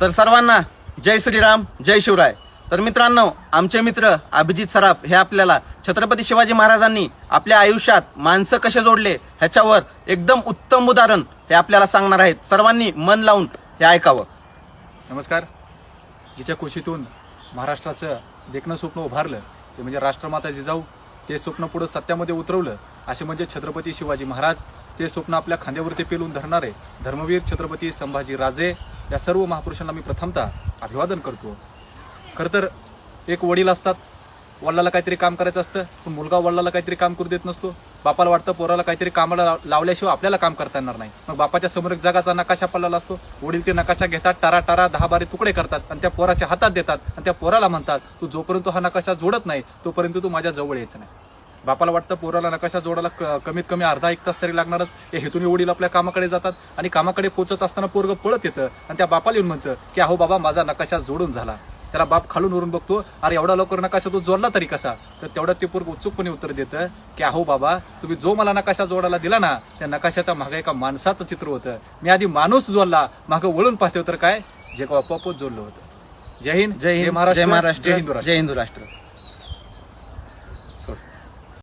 तर सर्वांना जय श्रीराम जय शिवराय. तर मित्रांनो आमचे मित्र अभिजित सराफ हे आपल्याला छत्रपती शिवाजी महाराजांनी आपल्या आयुष्यात माणसं कसे जोडले ह्याच्यावर एकदम उत्तम उदाहरण हे आपल्याला सांगणार आहेत. सर्वांनी मन लावून हे ऐकावं. नमस्कार. जिच्या कुशीतून महाराष्ट्राचं देखणं स्वप्न उभारलं ते म्हणजे राष्ट्रमाता जिजाऊ ते स्वप्न पुढं सत्यामध्ये उतरवलं असे म्हणजे छत्रपती शिवाजी महाराज ते स्वप्न आपल्या खांद्यावरती पेलून धरणारे धर्मवीर छत्रपती संभाजी राजे या सर्व महापुरुषांना मी प्रथमतः अभिवादन करतो. खरं तर एक वडील असतात. वडिलाला काहीतरी काम करायचं असतं पण मुलगा वडिलाला काहीतरी काम करू देत नसतो. बापाला वाटतं पोराला काहीतरी कामाला लावल्याशिवाय आपल्याला काम करता येणार नाही. मग बापाच्या समोर एक जगाचा नकाशा पडलेला असतो. वडील ते नकाशा घेतात टारा टारा दहा बारे तुकडे करतात आणि त्या पोराच्या हातात देतात आणि त्या पोराला म्हणतात तू जोपर्यंत हा नकाशा जोडत नाही तोपर्यंत तू माझ्या जवळ यायचं नाही. बापाला वाटतं पोराला नकाशा जोडायला कमीत कमी अर्धा एक तास तरी लागणारच. हे हेतून वडील आपल्या कामाकडे जातात आणि कामाकडे पोहोचत असताना पोरग पळत येतं आणि त्या बापाला येऊन म्हणतं की अहो बाबा माझा नकाशा जोडून झाला. त्याला बाप खालून वरून बघतो अरे एवढा लवकर नकाशा तो जोडला तरी कसा? तर तेवढ्यात ते पोरग उत्सुकपणे उत्तर देतं की अहो बाबा तुम्ही जो मला नकाशा जोडायला दिला ना त्या नकाशाच्या मागे एका माणसाचं चित्र होतं. मी आधी माणूस जोडला मागं वळून पाहते तर काय? जे का आपोआपच जोडलं होतं. जय हिंद जय हिंद महाराष्ट्र जय महाराष्ट्र जय हिंदू राष्ट्र. जय हिंदू राष्ट्र.